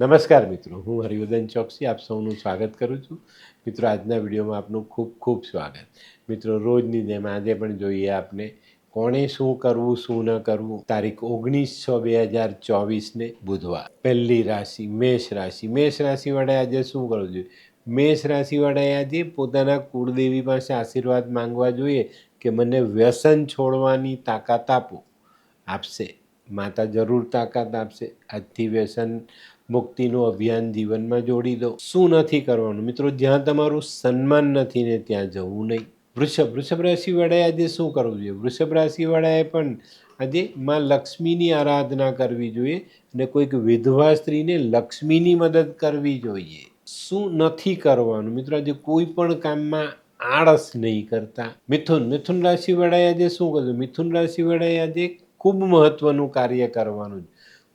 નમસ્કાર મિત્રો, હું હરિવર્ધન ચોકસી, આપ સૌનું સ્વાગત કરું છું. મિત્રો, આજના વિડીયોમાં આપનું ખૂબ ખૂબ સ્વાગત. મિત્રો, રોજની જેમ આજે પણ જોઈએ આપને કોણે શું કરવું, શું ન કરવું? તારીખ ઓગણીસ છ બે હજાર ચોવીસને બુધવાર. પહેલી રાશિ મેષ રાશિ. મેષ રાશિવાળાએ આજે શું કરવું જોઈએ? મેષ રાશિવાળાએ આજે પોતાના કુળદેવી પાસે આશીર્વાદ માંગવા જોઈએ કે મને વ્યસન છોડવાની તાકાત આપો. આપશે. માતા જરૂર તાકાત આપશે. આજથી વ્યસન મુક્તિનું અભિયાન જીવનમાં જોડી દો. શું નથી કરવાનું? મિત્રો, જ્યાં તમારું સન્માન નથી ને ત્યાં જવું નહીં. વૃષભ વૃષભ રાશિવાળાએ આજે શું કરવું જોઈએ? વૃષભ રાશિવાળાએ પણ આજે માં લક્ષ્મીની આરાધના કરવી જોઈએ અને કોઈક વિધવા સ્ત્રીને લક્ષ્મીની મદદ કરવી જોઈએ. શું નથી કરવાનું? મિત્રો, આજે કોઈ પણ કામમાં આળસ નહીં કરતા. મિથુન મિથુન રાશિવાળાએ આજે શું કરવું મિથુન રાશિવાળાએ આજે ખૂબ મહત્વનું કાર્ય કરવાનું છે.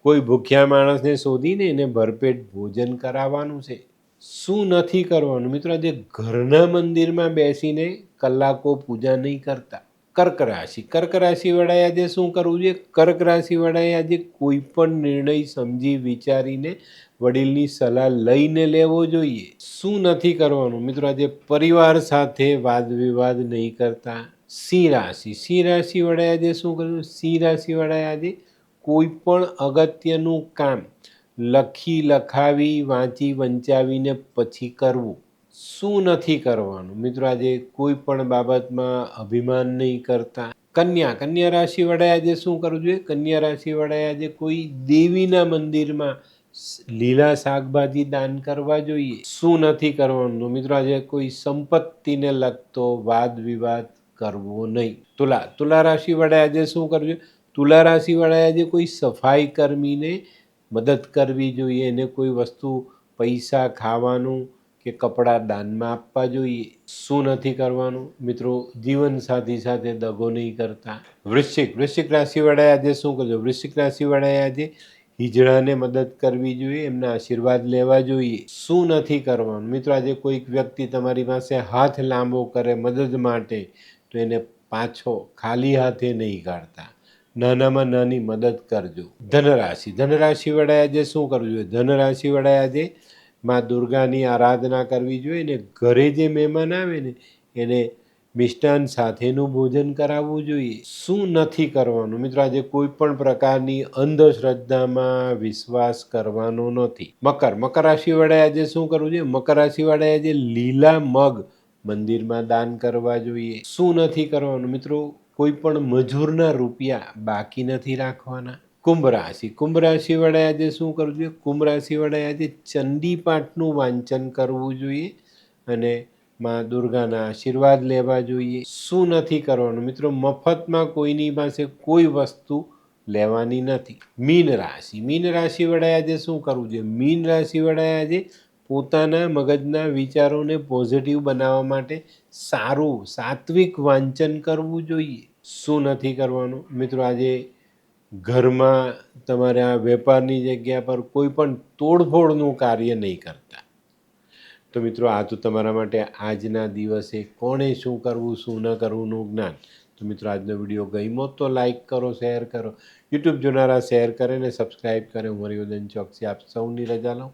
કોઈ ભૂખ્યા માણસને શોધીને એને ભરપેટ ભોજન કરાવવાનું છે, શું નથી કરવાનું? મિત્રો, આજે ઘરના મંદિરમાં બેસીને કલાકો પૂજા નહીં કરતા. કર્ક રાશિ. કર્ક રાશિવાળાએ આજે શું કરવું જોઈએ? કર્ક રાશિવાળાએ આજે કોઈ પણ નિર્ણય સમજી વિચારીને વડીલની સલાહ લઈને લેવો જોઈએ. શું નથી કરવાનું? મિત્રો, આજે પરિવાર સાથે વાદ વિવાદ નહીં કરતા. સિંહ રાશિ સિંહ રાશિવાળાએ આજે શું કર્યું? સિંહ રાશિવાળાએ આજે કોઈ પણ અગત્યનું કામ લખી, લખાવી, વાંચી, વંચાવીને પછી કરવું. શું નથી કરવાનું? મિત્રો, આજે કોઈ પણ બાબતમાં અભિમાન નહીં કરતા. કન્યા. કન્યા રાશિવાળાએ આજે શું કરવું જોઈએ? કન્યા રાશિવાળાએ આજે કોઈ દેવીના મંદિરમાં લીલા શાકભાજી દાન કરવા જોઈએ. શું નથી કરવાનું? મિત્રો, આજે કોઈ સંપત્તિને લગતો વાદ વિવાદ કરવો નહીં. તુલા તુલા રાશિવાળા આજે શું કરવું જોઈએ તુલા રાશિવાળાએ આજે કોઈ સફાઈ કર્મીને મદદ કરવી જોઈએ, એને કોઈ વસ્તુ, પૈસા ખાવાનું કે કપડાં દાનમાં આપવા જોઈએ? શું નથી કરવાનું? મિત્રો, જીવન સાથી સાથે દગો નહીં કરતા. વૃશ્ચિક વૃશ્ચિક રાશિવાળાએ આજે શું કરજો વૃશ્ચિક રાશિવાળાએ આજે હિજડાને મદદ કરવી જોઈએ, એમના આશીર્વાદ લેવા જોઈએ. શું નથી કરવાનું? મિત્રો, આજે કોઈક વ્યક્તિ તમારી પાસે હાથ લાંબો કરે મદદ માટે તો એને પાછો ખાલી હાથે નહીં કાઢતા. નાનામાં નાની મદદ કરજો. ધનરાશિ. ધનરાશિ વડે આજે શું કરવું જોઈએ? ધનરાશિ વડે આજે માં દુર્ગાની આરાધના કરવી જોઈએ ને ઘરે જે મહેમાન આવે ને એને મિષ્ટાન સાથેનું ભોજન કરાવવું જોઈએ. શું નથી કરવાનું? મિત્રો, આજે કોઈ પણ પ્રકારની અંધશ્રદ્ધામાં વિશ્વાસ કરવાનો નથી. મકર. મકર રાશિ વડે આજે શું કરવું જોઈએ? મકર રાશિ વડે આજે લીલા મગ મંદિરમાં દાન કરવા જોઈએ. શું નથી કરવાનું? મિત્રો, કોઈ પણ મજૂરના રૂપિયા બાકી નથી રાખવાના. કુંભ રાશિ. કુંભ રાશિ વડાએ આજે શું કરવું જોઈએ? કુંભ રાશિ વડાએ આજે ચંડી પાઠનું વાંચન કરવું જોઈએ અને માં દુર્ગાના આશીર્વાદ લેવા જોઈએ. શું નથી કરવાનું? મિત્રો, મફતમાં કોઈની પાસે કોઈ વસ્તુ લેવાની નથી. મીન રાશિ. મીન રાશિ વડાએ આજે શું કરવું જોઈએ? મીન રાશિ વડાએ આજે પોતાના મગજના વિચારોને પોઝિટિવ બનાવવા માટે સારું, સાત્વિક વાંચન કરવું જોઈએ. શું નથી કરવાનું? મિત્રો, આજે ઘરમાં તમારે આ વેપારની જગ્યા પર કોઈ પણ તોડફોડનું કાર્ય નહીં કરતા. તો મિત્રો, આ તો તમારા માટે આજના દિવસે કોણે શું કરવું, શું ન કરવુંનું જ્ઞાન. તો મિત્રો, આજનો વીડિયો ગમ્યો તો લાઇક કરો શેર કરો. યુટ્યુબ જોનારા શેર કરે ને સબસ્ક્રાઈબ કરે. હું હરિવદન ચોકસી આપ સૌની રજા લઉં.